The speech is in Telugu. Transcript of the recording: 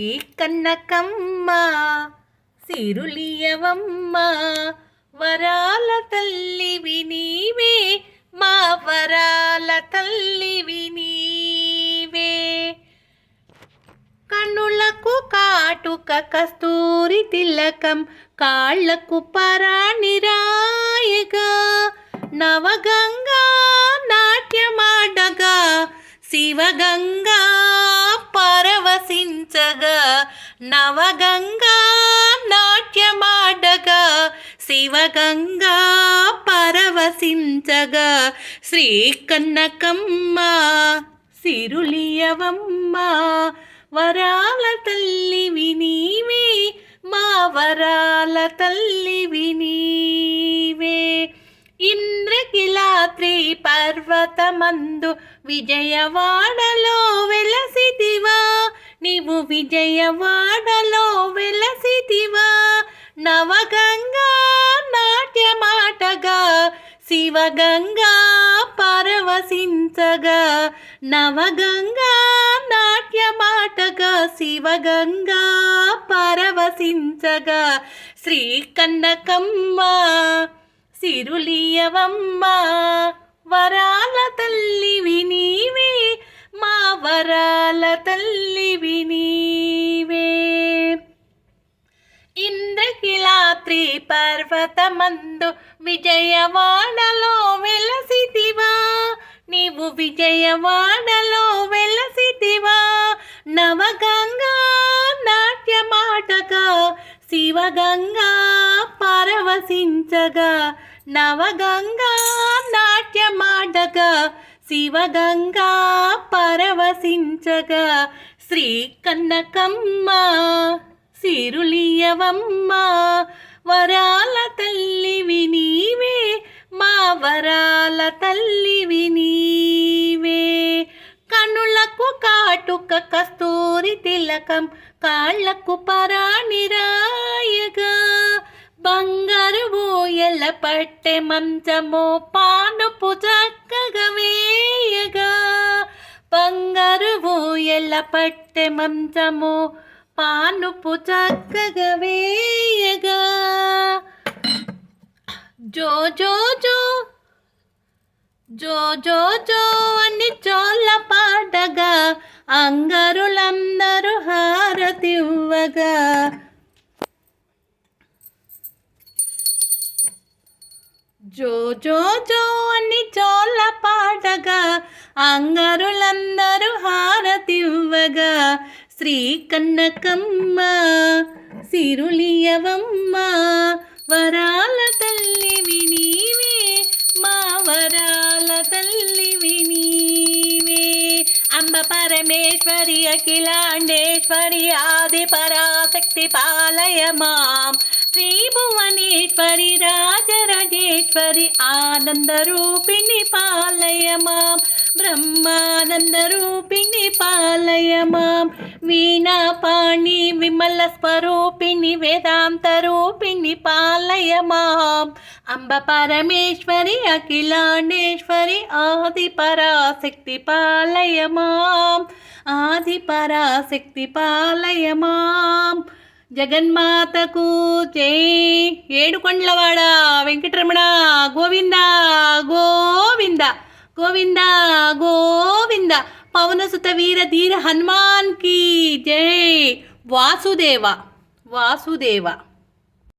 ఈ కన్నకమ్మ సిరులియవమ్మ వరాల తల్లివి నీవే మా వరాల తల్లివి నీవే. కన్నులకు కాటుక కస్తూరి తిలకం కాళ్ళకు పరాణిరాయగా నవగంగా నాట్యమాడగా శివగంగా పరవశించగా నవగంగా నాట్యమాడగా శివగంగా పరవశించగా శ్రీ కన్నకమ్మ సిరులియవమ్మ వరాల తల్లి ఇంద్రకిలాత్రి పర్వతమందు విజయవాడలో వెలసిదివా నీవు విజయవాడలో వెలసిదివా నవగంగా నాట్యమాటగా శివగంగా పరవశించగా. నవగంగా నాట్యమాటగా శివగంగా పరవశించగా. శ్రీ కన్నకమ్మ సిరులియవమ్మ వరాల తల్లివి నీవే మా వరాల తల్లివి నీవే ఇంద్రకిలాత్రి పర్వతమందు విజయవాడలో వెలసిదివా నీవు విజయవాడలో వెలసిదివా నవగంగా నాట్యమాటక శివగంగా పరవశించగా నవగంగా నాట్యమాడగా శివగంగా పరవశించగా శ్రీ కన్నకమ్మ సిరులియవమ్మ వరాల తల్లివి నీవే మా వరాల తల్లివి నీవే. కనులకు కాటుక కస్తూరి తిలకం కాళ్ళకు పరాణిర పట్టె మంచము పానుపు చక్కగా వేయగా. బంగారు ఊయల పట్టె మంచము పానుపు చక్కగా వేయగా. జో జో జో జో జో జో. జో జో జో అని చోళ్ళ పాడగా అంగరులందరూ హారతివ్వగా. శ్రీ కన్నకమ్మ సిరులియవమ్మ వరాల తల్లి వినీవే మా వరాల తల్లి వినీవే అంబ పరమేశ్వరి అఖిలాండేశ్వరి ఆది పరాశక్తి పాలయ మాం. శ్రీ భువనేశ్వరి రాజరాజేశ్వరి ఆనందరూపిణి పాలయ మాం బ్రహ్మానందరూపిణి పాలయ మాం వీణాపాణి విమల స్వరూపిణి వేదాంత రూపిణి పాలయ మాం అంబ పరమేశ్వరి అఖిలాండేశ్వరి ఆది పరాశక్తి పాలయ మాం ఆది పరాశక్తి పాలయ మాం జగన్మాతకు జై ఏడుకొండలవాడ వెంకటరమణ గోవింద గోవింద గోవింద గోవింద. పవనసుత వీర ధీర హనుమాన్కి జై. వాసుదేవ వాసుదేవ.